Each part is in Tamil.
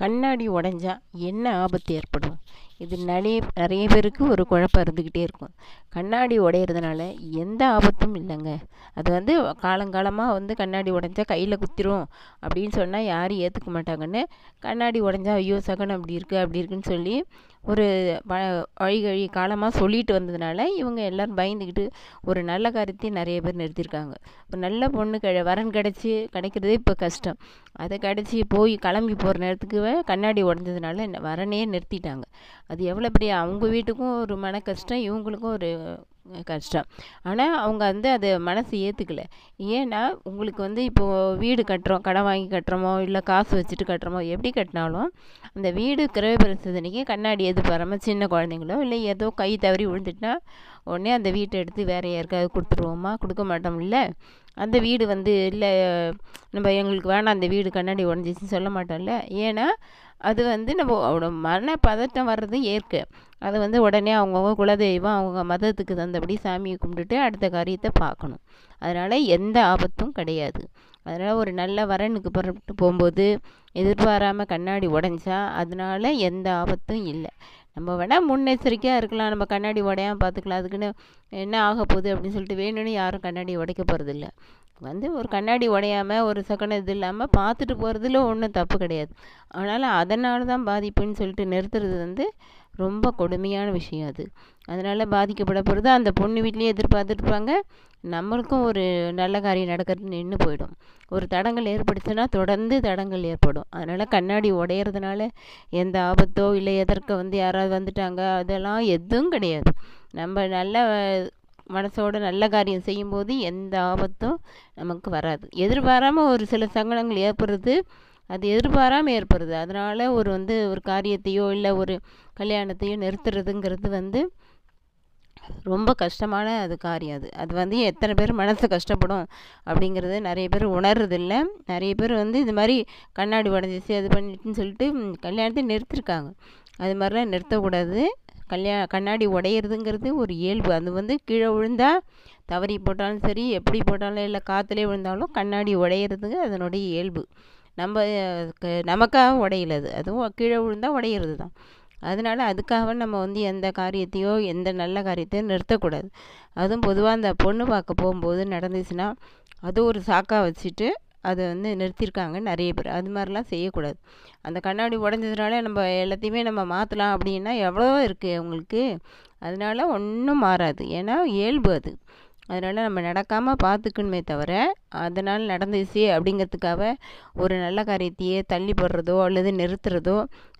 கண்ணாடி உடஞ்சா என்ன ஆபத்து ஏற்படும்? இது நிறைய நிறைய பேருக்கு ஒரு குழப்பம் இருந்துக்கிட்டே இருக்கும். கண்ணாடி உடையிறதுனால எந்த ஆபத்தும் இல்லைங்க. அது வந்து காலங்காலமாக வந்து கண்ணாடி உடஞ்சா கையில் குத்திரும் அப்படின்னு சொன்னால் யாரும் ஏற்றுக்க மாட்டாங்கன்னு கண்ணாடி உடஞ்சா ஐயோ சகனம் அப்படி இருக்குது அப்படி இருக்குன்னு சொல்லி ஒரு வ வழிகழி காலமாக சொல்லிட்டு வந்ததுனால இவங்க எல்லோரும் பயந்துக்கிட்டு ஒரு நல்ல காரியத்தையும் நிறைய பேர் நிறுத்தியிருக்காங்க ஒரு நல்ல பொண்ணு கெ வரன் கிடச்சி கிடைக்கிறதே இப்போ கஷ்டம். அதை கிடச்சி போய் கிளம்பி போகிற நேரத்துக்கு கண்ணாடி உடஞ்சதுனால வரனே நிறுத்திட்டாங்க. அது எவ்வளோ பெரிய அவங்க வீட்டுக்கும் ஒரு மன கஷ்டம் இவங்களுக்கும் ஒரு கஷ்டம். ஆனால் அவங்க வந்து அது மனசு ஏற்றுக்கல ஏன்னா உங்களுக்கு வந்து இப்போது வீடு கட்டுறோம் கடன் வாங்கி கட்டுறோமோ இல்லை காசு வச்சுட்டு கட்டுறோமோ எப்படி கட்டினாலும் அந்த வீடு கிரகப்பிரவேசத்தன்னைக்கு கண்ணாடி எதிர்பாராமல் சின்ன குழந்தைங்களோ இல்லை ஏதோ கை தவறி விழுந்துட்டுனா உடனே அந்த வீட்டை எடுத்து வேறு யாருக்காவது கொடுத்துருவோமா? கொடுக்க மாட்டோம்ல அந்த வீடு வந்து இல்லை நம்ம எங்களுக்கு வேணாம் அந்த வீடு கண்ணாடி உடஞ்சிச்சின்னு சொல்ல மாட்டோம்ல ஏன்னா அது வந்து நம்ம மன பதட்டம் வர்றது இயற்கை. அதை வந்து உடனே அவங்கவுங்க குலதெய்வம் அவங்க மதத்துக்கு தந்தபடி சாமியை கும்பிட்டுட்டு அடுத்த காரியத்தை பார்க்கணும். அதனால் எந்த ஆபத்தும் கிடையாது. அதனால் ஒரு நல்ல வரனுக்கு புறப்பட்டு போகும்போது எதிர்பாராமல் கண்ணாடி உடஞ்சா அதனால் எந்த ஆபத்தும் இல்லை. நம்ம வேணால் முன்னெச்சரிக்கையாக இருக்கலாம். நம்ம கண்ணாடி உடையாமல் பார்த்துக்கலாம். அதுக்குன்னு என்ன ஆக போகுது அப்படின்னு சொல்லிட்டு வேணும்னு யாரும் கண்ணாடி உடைக்க போகிறதில்ல வந்து ஒரு கண்ணாடி உடையாமல் ஒரு செகண்ட் இது இல்லாமல் பார்த்துட்டு போகிறதுல ஒன்றும் தப்பு கிடையாது. அதனால் அதனால தான் பாதிப்புன்னு சொல்லிட்டு நிறுத்துறது வந்து ரொம்ப கொடுமையான விஷயம் அது. அதனால் பாதிக்கப்பட போகிறது அந்த பொண்ணு வீட்லேயே எதிர்பார்த்துருப்பாங்க. நம்மளுக்கும் ஒரு நல்ல காரியம் நடக்கிறது நின்று போயிடும். ஒரு தடங்கள் ஏற்படுச்சுன்னா தொடர்ந்து தடங்கள் ஏற்படும். அதனால் கண்ணாடி உடையிறதுனால எந்த ஆபத்தோ இல்லை எதற்க வந்து யாராவது வந்துட்டாங்க அதெல்லாம் எதுவும் கிடையாது. நம்ம நல்ல மனசோட நல்ல காரியம் செய்யும்போது எந்த ஆபத்தும் நமக்கு வராது. எதிர்பாராமல் ஒரு சில சங்கடங்கள் ஏற்படுறது அது எதிர்பாராமல் ஏற்படுது. அதனால் ஒரு வந்து ஒரு காரியத்தையோ இல்லை ஒரு கல்யாணத்தையோ நிறுத்துறதுங்கிறது வந்து ரொம்ப கஷ்டமான அது காரியம் அது. அது வந்து எத்தனை பேர் மனசு கஷ்டப்படும் அப்படிங்கிறது நிறைய பேர் உணர்றதில்ல. நிறைய பேர் வந்து இது மாதிரி கண்ணாடி உடஞ்சிச்சு அது பண்ணிட்டுன்னு சொல்லிட்டு கல்யாணத்தை நிறுத்திருக்காங்க. அது மாதிரிலாம் நிறுத்தக்கூடாது. கல்யாண கண்ணாடி உடையிறதுங்கிறது ஒரு இயல்பு. அது வந்து கீழே விழுந்தா தவறி போட்டாலும் சரி எப்படி போட்டாலும் இல்லை காற்றுலேயே விழுந்தாலும் கண்ணாடி உடையிறதுங்க அதனுடைய இயல்பு. நம்ம நமக்காக உடையல அது அதுவும் கீழே விழுந்தால் உடையிறது தான் அதனால் அதுக்காக நம்ம வந்து எந்த காரியத்தையோ எந்த நல்ல காரியத்தையும் நிறுத்தக்கூடாது. அதுவும் பொதுவாக அந்த பொண்ணு பார்க்க போகும்போது நடந்துச்சுன்னா அது ஒரு சாக்காக வச்சுட்டு அதை வந்து நிறுத்தியிருக்காங்க நிறைய பேர். அது மாதிரிலாம் செய்யக்கூடாது. அந்த கண்ணாடி உடஞ்சதுனால நம்ம எல்லாத்தையுமே நம்ம மாற்றலாம் அப்படின்னா எவ்வளோ இருக்குது அவங்களுக்கு. அதனால் ஒன்றும் மாறாது. ஏன்னா இயல்பு அது. அதனால் நம்ம நடக்காமல் பார்த்துக்கணுமே தவிர அதனால் நடந்துச்சு அப்படிங்கிறதுக்காக ஒரு நல்ல காரியத்தையே தள்ளி போடுறதோ அல்லது நிறுத்துறதோ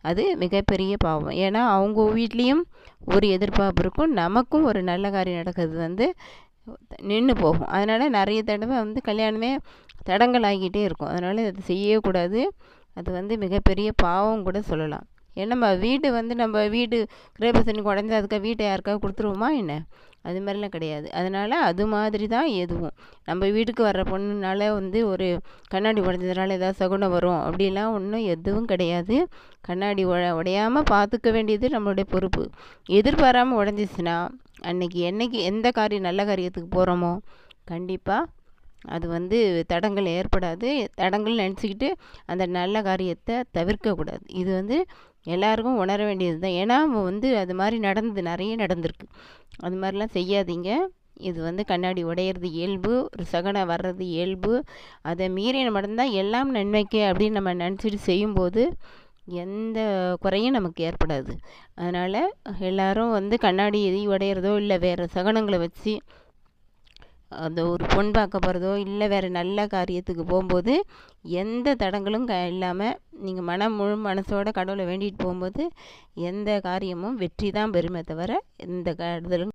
அது மிகப்பெரிய பாவம். ஏன்னா அவங்க வீட்லேயும் ஒரு எதிர்பார்ப்பு இருக்கும். நமக்கும் ஒரு நல்ல காரியம் நடக்கிறது வந்து நின்று போகும். அதனால் நிறைய தடவை வந்து கல்யாணமே தடங்கள் ஆகிக்கிட்டே இருக்கும். அதனால் அது செய்யக்கூடாது. அது வந்து மிகப்பெரிய பாவம் கூட சொல்லலாம். ஏன்னா நம்ம வீடு வந்து நம்ம வீடு கிரகப்பிரசனுக்கு உடஞ்சி அதுக்காக வீட்டை யாருக்காவது கொடுத்துருவோமா என்ன? அது மாதிரிலாம் கிடையாது. அதனால் அது மாதிரி தான் எதுவும். நம்ம வீட்டுக்கு வர்ற பொண்ணுனால வந்து ஒரு கண்ணாடி உடஞ்சதுனால ஏதாவது சகுனம் வரும் அப்படிலாம் ஒன்றும் எதுவும் கிடையாது. கண்ணாடி உட உடையாமல் பார்த்துக்க வேண்டியது நம்மளுடைய பொறுப்பு. எதிர்பாராமல் உடஞ்சிச்சுன்னா அன்னைக்கு என்றைக்கு எந்த காரியம் நல்ல காரியத்துக்கு போகிறோமோ கண்டிப்பாக அது வந்து தடங்கள் ஏற்படாது. தடங்கள் நினச்சிக்கிட்டு அந்த நல்ல காரியத்தை தவிர்க்கக்கூடாது இது வந்து எல்லாருக்கும் உணர வேண்டியது தான். ஏன்னா வந்து அது மாதிரி நடந்தது நிறைய நடந்திருக்கு. அது மாதிரிலாம் செய்யாதீங்க. இது வந்து கண்ணாடி உடையிறது இயல்பு ஒரு சகனம் வர்றது இயல்பு. அதை மீறி மட்டும்தான் எல்லாம் நன்மைக்கு அப்படின்னு நம்ம நினச்சிட்டு செய்யும்போது எந்த குறையும் நமக்கு ஏற்படாது. அதனால் எல்லோரும் வந்து கண்ணாடி எதையும் உடையிறதோ இல்லை வேறு சகனங்களை வச்சு அந்த ஒரு பொன் பார்க்க போகிறதோ இல்லை வேறு நல்ல காரியத்துக்கு போகும்போது எந்த தடங்களும் க இல்லாமல் நீங்கள் மனம் முழு மனசோட கடவுளை வேண்டிகிட்டு போகும்போது எந்த காரியமும் வெற்றி தான் பெறுமே தவிர எந்த கெடுதலும்